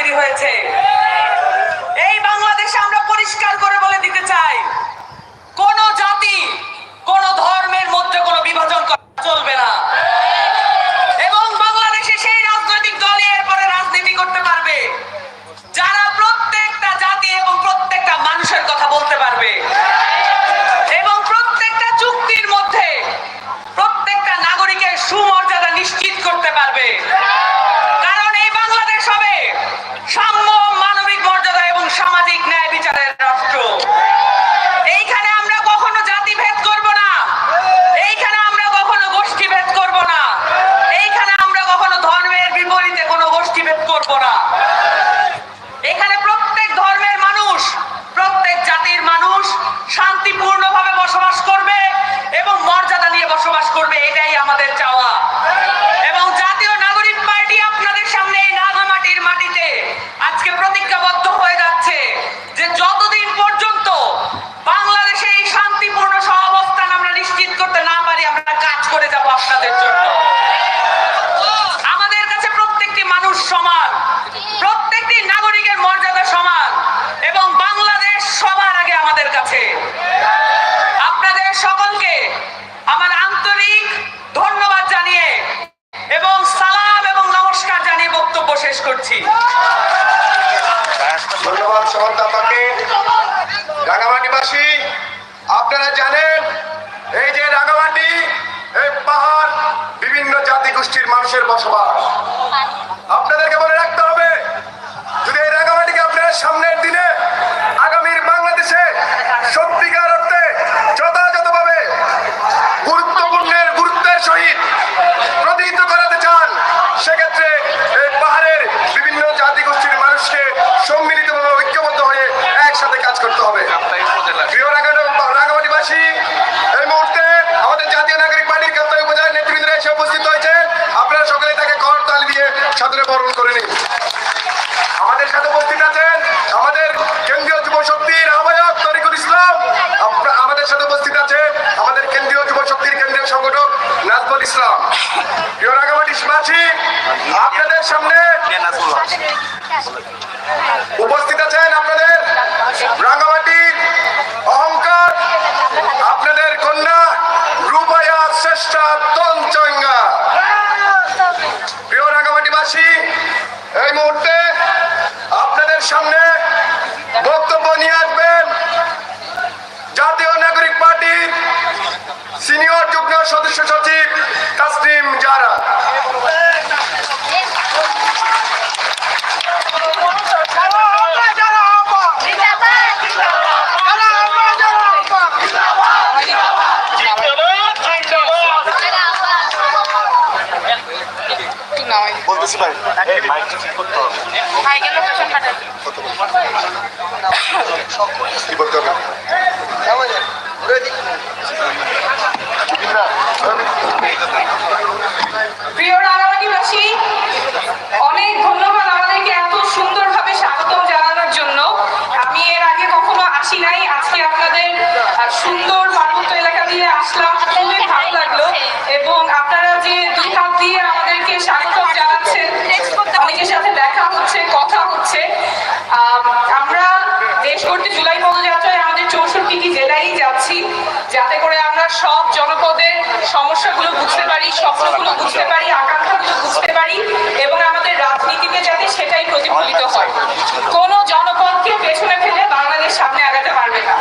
তৈরি হয়েছে এই বাংলাদেশে আমরা পরিষ্কার করে বলে দিতে চাই কোন জাতি কোন ধর্মের মধ্যে কোনো বিভাজন করা চলবে না এবং বাংলাদেশে সেই রাজনৈতিক দলই এরপরে রাজনীতি করতে পারবে যারা প্রত্যেকটা জাতি এবং প্রত্যেকটা মানুষের কথা বলতে পারবে এবং প্রত্যেকটা চুক্তির মধ্যে প্রত্যেকটা নাগরিকের সুমর্যাদা নিশ্চিত করতে পারবে কারণ এই বাংলাদেশ হবে সাম্য মানবিক মর্যাদা এবং সামাজিক ন্যায় বিচারের রাষ্ট্র এইখানে আমরা কখনো জাতি ভেদ করব না এইখানে আমরা কখনো গোষ্ঠী ভেদ করব না এইখানে আমরা কখনো ধর্মের বিপরীতে কোনো গোষ্ঠী ভেদ করব না এখানে প্রত্যেক ধর্মের মানুষ প্রত্যেক জাতির মানুষ শান্তিপূর্ণভাবে বসবাস করবে এবং মর্যাদা নিয়ে বসবাস করবে এটাই আমাদের চাওয়া এবং জাতীয় নাগরিক পার্টি আপনাদের সামনে এই নাগামাটির মাটিতে আজকে প্রতিজ্ঞাবদ্ধ হয়ে যাচ্ছে যে যতদিন পর্যন্ত বাংলাদেশে এই শান্তিপূর্ণ সহাবস্থান আমরা নিশ্চিত করতে না পারি আমরা কাজ করে যাব আপনাদের জন্য আমাদের কাছে প্রত্যেকটি মানুষ সমান প্রত্যেকটি নাগরিকের মর্যাদা সমান এবং বাংলাদেশ সবার আগে আমাদের কাছে আপনাদের সকলকে আমার আন্তরিক ধন্যবাদ জানিয়ে এবং সালাম এবং নমস্কার জানিয়ে বক্তব্য শেষ করছি ধন্যবাদ সমান্তাপাকে রাঙামাটিবাসী আপনারা জানেন, এই যে রাঙামাটি, এই পাহাড় বিভিন্ন জাতি গোষ্ঠীর মানুষের বসবাস। আপনাদেরকে মনে রাখতে হবে, যদি এই রাঙামাটিকে আপনারা সামনের দিনে আগামীর বাংলাদেশে সত্যিকার অর্থে যথাযথভাবে গুরুত্বপূর্ণের গুরুত্বের সহিত প্রতিহিত করাতে চান, সেক্ষেত্রে এই পাহাড়ের বিভিন্ন জাতি গোষ্ঠীর মানুষকে সম্মিলিতভাবে ঐক্যবদ্ধ হয়ে একসাথে কাজ করতে হবে। প্রিয় এই মুহূর্তে আমাদের জাতীয় নাগরিক পার্টির কাপ্তাই উপজেলার নেতৃবৃন্দরা এসে উপস্থিত হয়েছেন আপনারা সকলে তাকে করতাল দিয়ে সাদরে বরণ করে নিন। আমাদের সাথে উপস্থিত আছেন আমাদের কেন্দ্রীয় যুব শক্তির আহ্বায়ক তরিকুল ইসলাম। আমাদের সাথে উপস্থিত আছে আমাদের কেন্দ্রীয় যুব শক্তির কেন্দ্রীয় সংগঠক ইসলাম। প্রিয় আপনাদের সামনে উপস্থিত আছেন আপনাদের? বলতেছি ভাই। ভাইকে লোকেশন পাঠান কি বলতে হবে? প্রিয় রাঙামাটিবাসী অনেক ধন্যবাদ আমাদেরকে এত সুন্দরভাবে জানাচ্ছেন অনেকের সাথে দেখা হচ্ছে কথা হচ্ছে। আমরা দেশ করতে জুলাই পদযাত্রায় আমাদের চৌষট্টিটি জেলায় যাচ্ছি যাতে করে আমরা সব জনপদের সমস্যাগুলো বুঝতে পারি স্বপ্নগুলো বুঝতে পারি আকাঙ্ক্ষাগুলো বুঝতে পারি এবং আমাদের রাজনীতিতে যাতে সেটাই প্রতিফলিত হয়। কোনো জনপদকে পেছনে ফেলে বাংলাদেশ সামনে আগাতে পারবে না।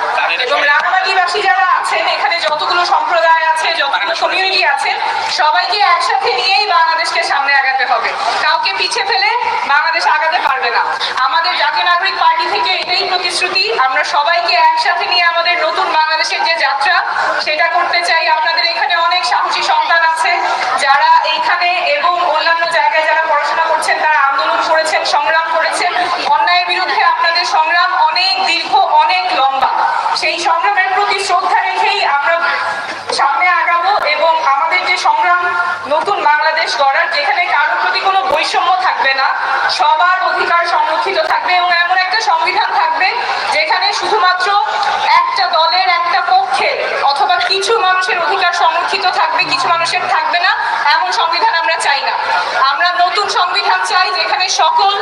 এবং রাঙামাটিবাসী যারা আছেন, এখানে যতগুলো সম্প্রদায় আছে, যতগুলো কমিউনিটি আছে, সবাইকে একসাথে নিয়েই বাংলাদেশকে সামনে আগাতে হবে। কাউকে পিছে ফেলে বাংলাদেশ আগাতে পারবে না। আমাদের জাতীয় নাগরিক পার্টি থেকে এটাই প্রতিশ্রুতি। আমরা সবাইকে একসাথে নিয়ে আমাদের নতুন বাংলাদেশের যে যাত্রা, সেটা করতে চাই। আপনাদের এখানে অনেক সাহসী সন্তান আছে। যারা এইখানে এবং অন্যান্য জায়গায় যারা পড়াশোনা করছেন, তারা আন্দোলন করেছেন, সংগ্রাম করেছেন। অন্যায়ের বিরুদ্ধে আপনাদের সংগ্রাম অনেক দীর্ঘ, অনেক লম্বা। সেই সংগ্রামের প্রতি শ্রদ্ধা থাকবে না। সবার অধিকার সংরক্ষিত থাকবে এবং এমন একটা সংবিধান থাকবে যেখানে শুধুমাত্র একটা দলের, একটা পক্ষের অথবা কিছু মানুষের অধিকার সংরক্ষিত থাকবে, কিছু মানুষের থাকবে না, এমন সংবিধান আমরা চাই না। আমরা নতুন সংবিধান চাই যেখানে সকল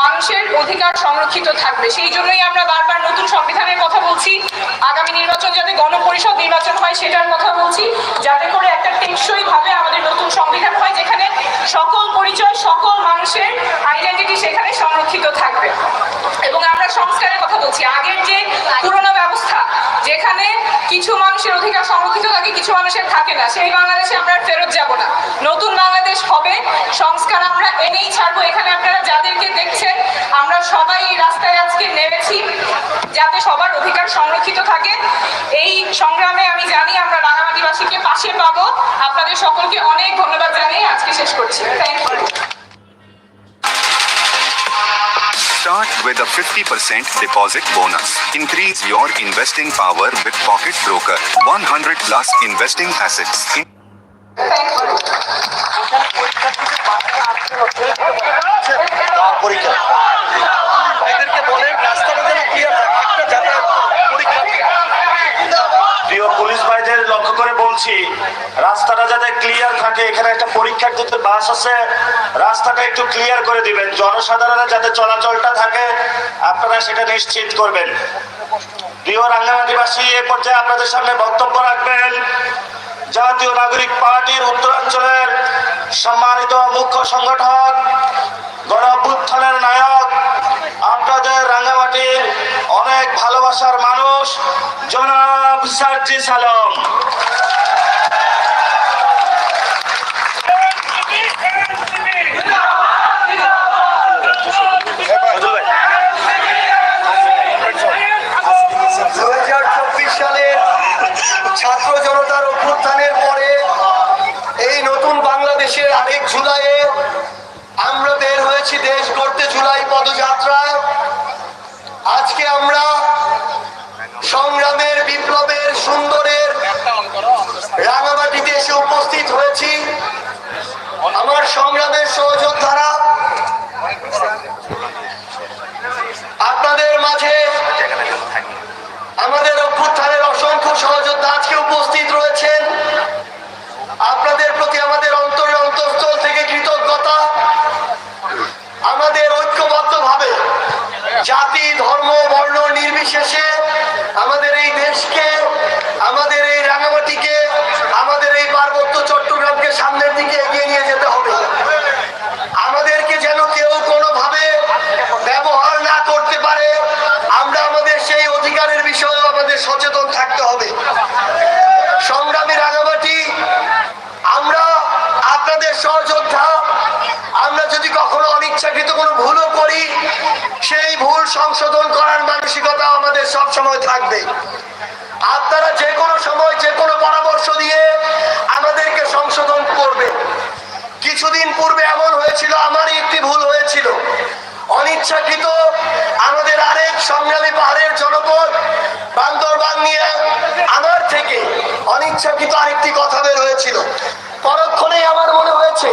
মানুষের অধিকার সংরক্ষিত থাকবে। সেই জন্যই আমরা বারবার নতুন সংবিধানের কথা বলছি। আগামী নির্বাচন যাতে গণপরিষদ নির্বাচন হয় সেটার কথা বলছি। যাতে করে একটা টেকসই ভাবে আমাদের নতুন সংবিধান হয় যেখানে সকল পরিচয়, সকল মানুষের আইডেন্টিটি সেখানে সংরক্ষিত থাকবে। এবং আমরা সংস্কারের কথা বলছি। আগের যে পুরোনো ব্যবস্থা, যেখানে কিছু মানুষের অধিকার সংরক্ষিত থাকে, কিছু মানুষের থাকে না, সেই বাংলাদেশে আমরা ফেরত যাব না। নতুন বাংলাদেশ হবে, সংস্কার আমরা এনেই ছাড়বো। এখানে আপনারা যাদেরকে দেখছেন, আমরা সবাই এই রাস্তায় আজকে নেমেছি, যাতে সবার অধিকার সংরক্ষিত থাকে। এই সংগ্রামে আমি জানি আমরা রাঙামাটিবাসীকে পাশে পাবো আপনাদের সকলকে অনেক ধন্যবাদ জানিয়ে আজকে শেষ করছি thank you Start with a 50% deposit bonus. Increase your investing power with Pocket Broker. 100 plus investing assets. In- পরীক্ষা এদেরকে বলেন রাস্তাটা যেন ক্লিয়ার থাকে একটা যাতায়াত পরীক্ষা প্রিয় পুলিশ ভাইদের লক্ষ্য করে বলছি, রাস্তাটা যাতে ক্লিয়ার থাকে, এখানে একটা পরীক্ষার্থীদের বাস আছে, রাস্তাটা একটু ক্লিয়ার করে দিবেন, জনসাধারণের যাতে চলাচলটা থাকে, আপনারা সেটা নিশ্চিত করবেন। প্রিয় রাঙ্গামাটিবাসী, এ পর্যায়ে আপনাদের সামনে বক্তব্য রাখবেন, জাতীয় নাগরিক পার্টির উত্তরাঞ্চলের সম্মানিত মুখ্য সংগঠক গণ নায়ক, আপনাদের রাঙ্গামাটির অনেক ভালোবাসার মানুষ জনাব সার্জি সালম। আমার সংগ্রামের সহযোদ্ধারা সময় থাকবে। আপনারা যে কোনো সময় যে কোনো পরামর্শ দিয়ে আমাদেরকে সংশোধন করবে কিছুদিন পূর্বে এমন হয়েছিল, আমারই একটি ভুল হয়েছিল। অনিচ্ছাকৃত আমাদের আরেক সংগ্রামী পাহাড়ের জনপদ বান্দরবান নিয়ে আমার থেকে অনিচ্ছাকৃত আরেকটি কথা বের হয়েছিল। পরক্ষণে আমার মনে হয়েছে,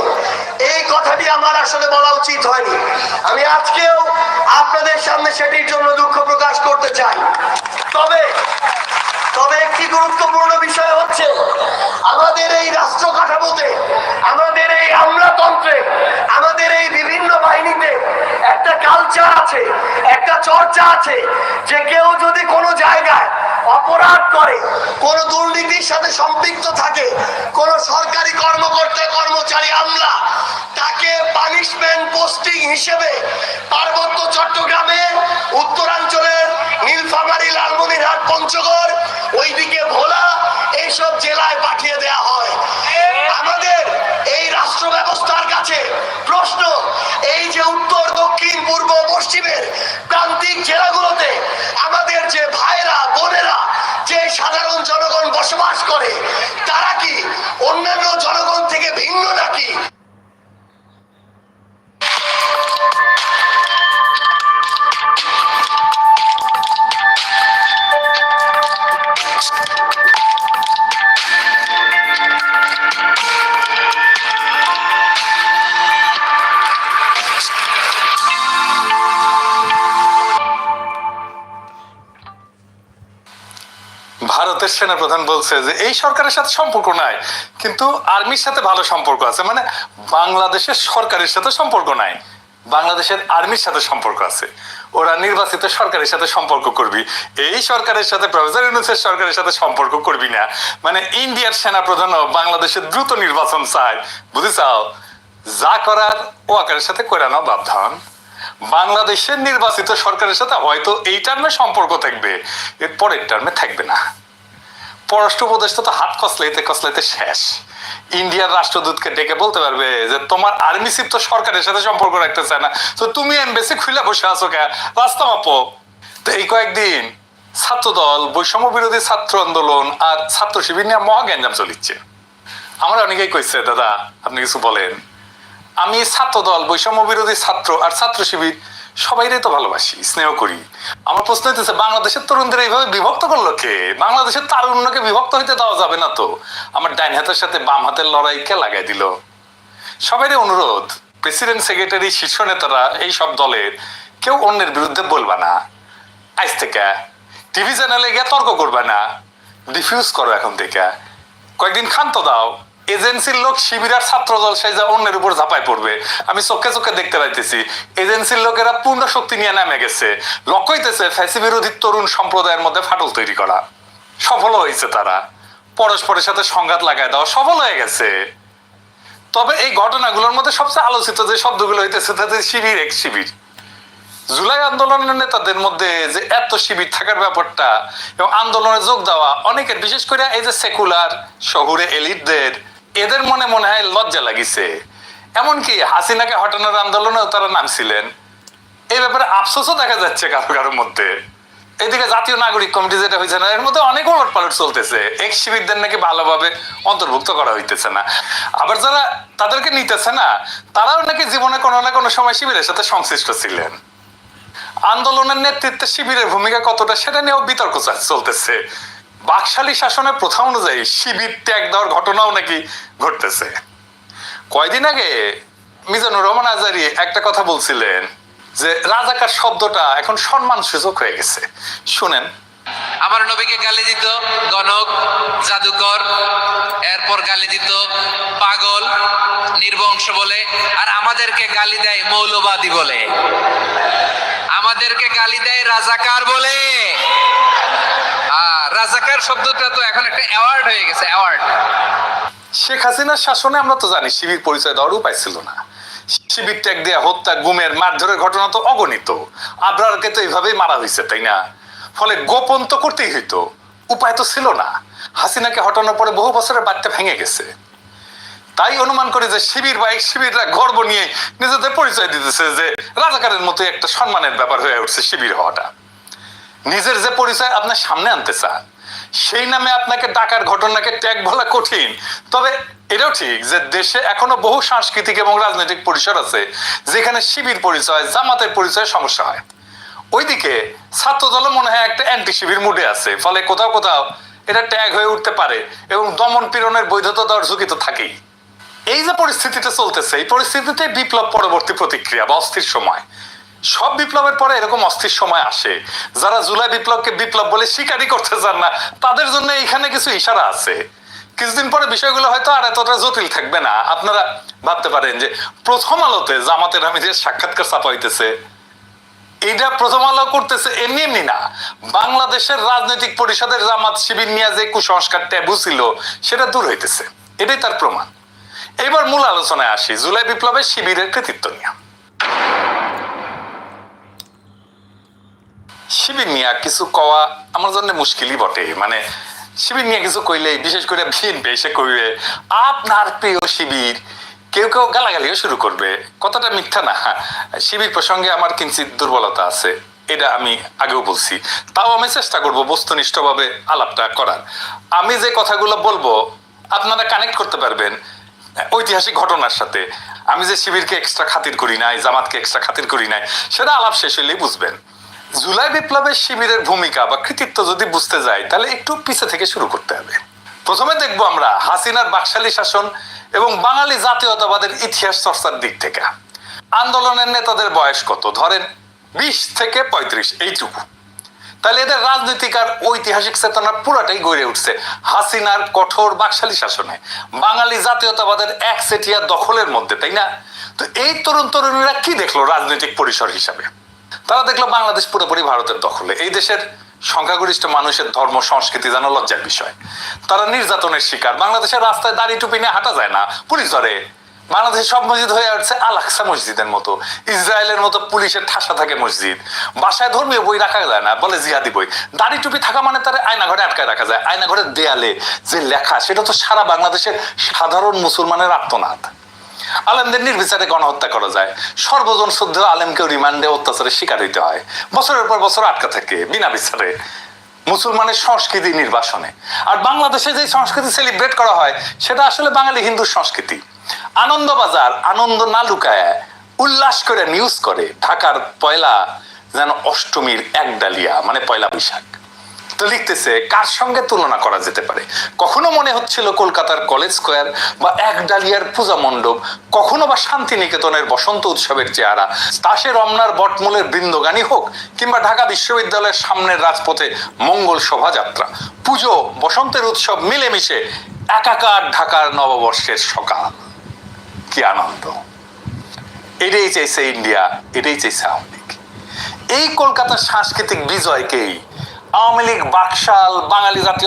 এই কথাটি আমার আসলে বলা উচিত হয়নি। আমি আজকেও আপনাদের সামনে সেটির জন্য দুঃখ প্রকাশ করতে চাই। তবে তবে একটি গুরুত্বপূর্ণ বিষয় হচ্ছে, আমাদের এই রাষ্ট্র কাঠামোতে, আমাদের এই আমলাতন্ত্রে, আমাদের এই বিভিন্ন বাহিনীতে একটা কালচার আছে, একটা চর্চা আছে, যে কেউ যদি কোনো জায়গায় অপরাধ করে। কোন দুর্নীতির সাথে সম্পৃক্ত থাকে কোন সরকারি কর্মকর্তা কর্মচারী আমলা তাকে পানিশমেন্ট পোস্টিং হিসেবে পার্বত্য চট্টগ্রামে উত্তরাঞ্চলের নীলফামারী লালমনিরহাট পঞ্চগড় ওইদিকে ভোলা এইসব জেলায় পাঠিয়ে দেয়া হয়। আমাদের এই রাষ্ট্র ব্যবস্থার কাছে করে। ভারতের সেনাপ্রধান বলছে যে, এই সরকারের সাথে সম্পর্ক নাই, কিন্তু আর্মির সাথে ভালো সম্পর্ক আছে। মানে বাংলাদেশের সরকারের সাথে সম্পর্ক নাই, বাংলাদেশের আর্মির সাথে সম্পর্ক আছে। ওরা নির্বাচিত সরকারের সাথে সম্পর্ক করবি, এই সরকারের সাথে, প্রফেসর ইউনুসের সরকারের সাথে সম্পর্ক করবি না। মানে ইন্ডিয়ার সেনা প্রধানও বাংলাদেশের দ্রুত নির্বাচন চায়, বুঝেছাও? যা করার ও আকারের সাথে করে নাও বাপধান বাংলাদেশের নির্বাচিত সরকারের সাথে হয়তো এই টার্মে সম্পর্ক থাকবে, এর পরের টার্মে থাকবে না। পররাষ্ট্র উপদেষ্টা তো হাত কসলাইতে কসলাইতে শেষ। ইন্ডিয়ার রাষ্ট্রদূতকে ডেকে বলতে পারবে যে, তোমার আর্মি চিফ তো সরকারের সাথে সম্পর্ক রাখতে চায় না। তো তুমি এমবেসি খুলে বসে আছো কে? রাস্তা মাপো। তো এই কয়েকদিন ছাত্রদল, বৈষম্য বিরোধী ছাত্র আন্দোলন আর ছাত্র শিবির নিয়ে মহা গ্যাঞ্জাম চলিচ্ছে। আমরা অনেকেই কইছে, দাদা, আপনি কিছু বলেন। আমি ছাত্রদল, বৈষম্য বিরোধী ছাত্র আর ছাত্র শিবির সবাইরে তো ভালোবাসি, স্নেহ করি। আমার প্রশ্ন হইতেছে, বাংলাদেশের তরুণদের এইভাবে বিভক্ত করল কে? বাংলাদেশের তারুণ্যকে বিভক্ত হইতে দেওয়া যাবে না তো। আমার ডাইন হাতের সাথে বাম হাতের লড়াই কে লাগাই দিল? সবাইরে অনুরোধ, প্রেসিডেন্ট, সেক্রেটারি, শীর্ষ নেতারা এই সব দলের কেউ অন্যের বিরুদ্ধে বলবা না। আজ থেকে। টিভি চ্যানেলে গিয়ে তর্ক করবে না। ডিফিউজ করো এখন থেকে। কয়েকদিন ক্ষান্ত দাও। এজেন্সির লোক শিবির আর ছাত্র দল সেই যা অন্যের উপর ঝাঁপাই পড়বে। আমি চোখে চোখে দেখতে পাইতেছি, এজেন্সির লোকেরা পূর্ণ শক্তি নিয়ে নেমে গেছে। লক্ষ্য হইতেছে ফ্যাসি বিরোধী তরুণ সম্প্রদায়ের মধ্যে ফাটল তৈরি করা। সফল হয়েছে তারা। পরস্পরের সাথে সংঘাত লাগাই দেওয়া সফল হয়ে গেছে। তবে এই ঘটনাগুলোর মধ্যে সবচেয়ে আলোচিত যে শব্দগুলো হইতেছে তাতে শিবির এক শিবির। জুলাই আন্দোলনের নেতাদের মধ্যে যে এত শিবির থাকার ব্যাপারটা এবং আন্দোলনে যোগ দেওয়া, অনেকের বিশেষ করে এই যে সেকুলার শহুরে এলিটদের এদের মনে মনে হয় লজ্জা লাগিছে। এমনকি হাসিনাকে হটানোর আন্দোলনেও তারা নামছিলেন। এই ব্যাপারে আফসোসও দেখা যাচ্ছে কারও কারোর মধ্যে। এদিকে জাতীয় নাগরিক কমিটি যেটা হয়েছে না, এর মধ্যে অনেক ওলট পালট চলতেছে। এক শিবিরদের নাকি ভালোভাবে অন্তর্ভুক্ত করা হইতেছে না। আবার যারা তাদেরকে নিতেছে না, তারাও নাকি জীবনে কোনো না কোনো সময় শিবিরের সাথে সংশ্লিষ্ট ছিলেন। আন্দোলনের নেতৃত্বে শিবিরের ভূমিকা কতটা, সেটা নিয়েও বিতর্ক চলতেছে। বাকশালী শাসনের প্রথা অনুযায়ী শিবির ত্যাগ দেওয়ার ঘটনাও নাকি ঘটতেছে। কয়দিন আগে মিজানুর রহমান আজারি একটা কথা বলছিলেন যে রাজাকার শব্দটা এখন সম্মান সূচক হয়ে গেছে। শুনেন। আমার নবীকে গালি দিত গণক, জাদুকর, এরপর গালি দিত পাগল, নির্বংশ বলে, আর আমাদেরকে গালি দেয় মৌলবাদী বলে। আমাদেরকে গালি দেয় রাজাকার বলে। রাজাকার শব্দটা তো এখন একটা অ্যাওয়ার্ড হয়ে গেছে অ্যাওয়ার্ড শেখ হাসিনার শাসনে আমরা তো জানি শিবির পরিচয় উপায় না। শিবির দেয়া হত্যা, গুমের, মারধরের ঘটনা তো অগণিত। আবরারকে তো এইভাবেই মারা হয়েছে, তাই না? ফলে গোপন তো করতেই হইতো, উপায় তো ছিল না। হাসিনাকে হটানোর পরে বহু বছরের বাচ্চা ভেঙে গেছে। তাই অনুমান করি যে শিবির বা এক শিবিররা গর্ব নিয়ে নিজেদের পরিচয় দিতেছে যে রাজাকারের মতো একটা সম্মানের ব্যাপার হয়ে উঠছে শিবির হওয়াটা। নিজের যে পরিচয় আপনার সামনে আনতে চান, সেই নামে আপনাকে ডাকার ঘটনাকে ট্যাগ বলা কঠিন। তবে এটাও ঠিক যে দেশে এখনও বহু সাংস্কৃতিক এবং রাজনৈতিক পরিসর আছে, যেখানে শিবির পরিচয়, জামাতের পরিচয় সমস্যা হয়। ওইদিকে ছাত্র দল মনে হয় একটা অ্যান্টি শিবির মুডে আছে, ফলে কোথাও কোথাও এটা ট্যাগ হয়ে উঠতে পারে এবং দমন পীড়নের বৈধতা দেওয়ার ঝুঁকি তো থাকেই। এই যে পরিস্থিতিটা চলতেছে, এই পরিস্থিতিতে বিপ্লব পরবর্তী প্রতিক্রিয়া বা অস্থির সময়। সব বিপ্লবের পরে এরকম অস্থির সময় আসে। যারা জুলাই বিপ্লবকে বিপ্লব বলে স্বীকারই করতে চান না, তাদের জন্য এখানে কিছু ইশারা আছে। কিছুদিন পরে বিষয়গুলো হয়তো আর এতটা জটিল থাকবে না। আপনারা ভাবতে পারেন যে প্রথম আলোতে জামাতের যে সাক্ষাৎকার ছাপা হইতেছে। এটা প্রথম আলো করতেছে এমনি এমনি না। বাংলাদেশের রাজনৈতিক পরিষদের জামাত শিবির নিয়ে যে কুসংস্কার ট্যাবু ছিল, সেটা দূর হইতেছে। এটাই তার প্রমাণ। এবার মূল আলোচনায় আসি, জুলাই বিপ্লবের শিবিরের কৃতিত্ব নিয়ে। শিবির নিয়ে কিছু কওয়া আমার জন্য মুশকিলই বটে। মানে শিবির নিয়ে কিছু কইলে, বিশেষ করে বিএনপি এসে কইবে, আপনার প্রিয় শিবির কেউ কেউ গালাগালিও শুরু করবে। কথাটা মিথ্যা না। শিবির প্রসঙ্গে আমার কিঞ্চিত দুর্বলতা আছে, এটা আমি আগেও বলছি। তাও আমি চেষ্টা করব বস্তুনিষ্ঠভাবে আলাপটা করার। আমি যে কথাগুলো বলব, আপনারা কানেক্ট করতে পারবেন ঐতিহাসিক ঘটনার সাথে। আমি যে শিবিরকে এক্সট্রা খাতির করি নাই, জামাতকে এক্সট্রা খাতির করি নাই, সেটা আলাপ শেষ হলেই বুঝবেন। জুলাই বিপ্লবের শিবিরের ভূমিকা বা কৃতিত্ব যদি বুঝতে যাই, তাহলে একটু পিছে থেকে শুরু করতে হবে। প্রথমে দেখব আমরা হাসিনার বাকশালী শাসন এবং বাঙালি জাতীয়তাবাদের ইতিহাস চর্চার দিক থেকে। আন্দোলনের নেতাদের বয়স কত? ধরেন বিশ থেকে পঁয়ত্রিশ, এইটুকু। তাহলে এদের রাজনৈতিক আর ঐতিহাসিক চেতনা পুরাটাই গড়ে উঠছে হাসিনার কঠোর বাকশালী শাসনে। বাঙালি জাতীয়তাবাদের একচেটিয়া দখলের মধ্যে, তাই না? তো এই তরুণ তরুণীরা কি দেখল রাজনৈতিক পরিসর হিসাবে? তারা দেখল বাংলাদেশ পুরোপুরি ভারতের দখলে। এই দেশের সংখ্যাগরিষ্ঠ মানুষের ধর্ম, সংস্কৃতি যেন লজ্জার বিষয়। তারা নির্যাতনের শিকার। বাংলাদেশের রাস্তায় দাড়ি টুপি নিয়ে হাঁটা যায় না। পুলিশ ধরে। বাংলাদেশের সব মসজিদ হয়ে উঠছে আল আকসা মসজিদের মতো। ইসরায়েলের মতো পুলিশের ঠাসা থাকে মসজিদ। বাসায় ধর্মীয় বই রাখা যায় না, বলে জিহাদি বই। দাড়ি টুপি থাকা মানে তার আয়না ঘরে আটকায় রাখা যায়। আয়না ঘরের দেয়ালে যে লেখা, সেটা তো সারা বাংলাদেশের সাধারণ মুসলমানের আত্মনাদ। আলেমদের নির্বিচারে গণহত্যা করা যায়। সর্বজন শুদ্ধ আলেমকেও রিমান্ডে অত্যাচারের শিকার হইতে হয়। বছরের পর বছর আটকা থাকে বিনা বিচারে। মুসলমানের সংস্কৃতি নির্বাসনে। আর বাংলাদেশে যে সংস্কৃতি সেলিব্রেট করা হয়, সেটা আসলে বাঙালি হিন্দুর সংস্কৃতি। আনন্দবাজার আনন্দ না লুকায় উল্লাস করে নিউজ করে। ঢাকার পয়লা যেন অষ্টমীর এক ডালিয়া মানে পয়লা বৈশাখ। তো লিখতেছে, কার সঙ্গে তুলনা করা যেতে পারে? কখনো মনে হচ্ছিল কলকাতার কলেজ স্কোয়ার বা এক ডালিয়ার পূজা মণ্ডপ, কখনো বা শান্তিনিকেতনের বসন্ত উৎসবের চেহারা। তাসে রমনার বটমূলের বৃন্দগানী হোক কিংবা ঢাকা বিশ্ববিদ্যালয়ের সামনের রাজপথে মঙ্গল শোভাযাত্রা। পুজো, বসন্তের উৎসব মিলেমিশে একাকার ঢাকার নববর্ষের সকাল। কি আনন্দ। এটাই চাইছে ইন্ডিয়া, এটাই চাইছে আওয়ামী লীগ। এই কলকাতার সাংস্কৃতিক বিজয়কেই আওয়ামী লীগ বাকশাল বাঙালি জাতীয়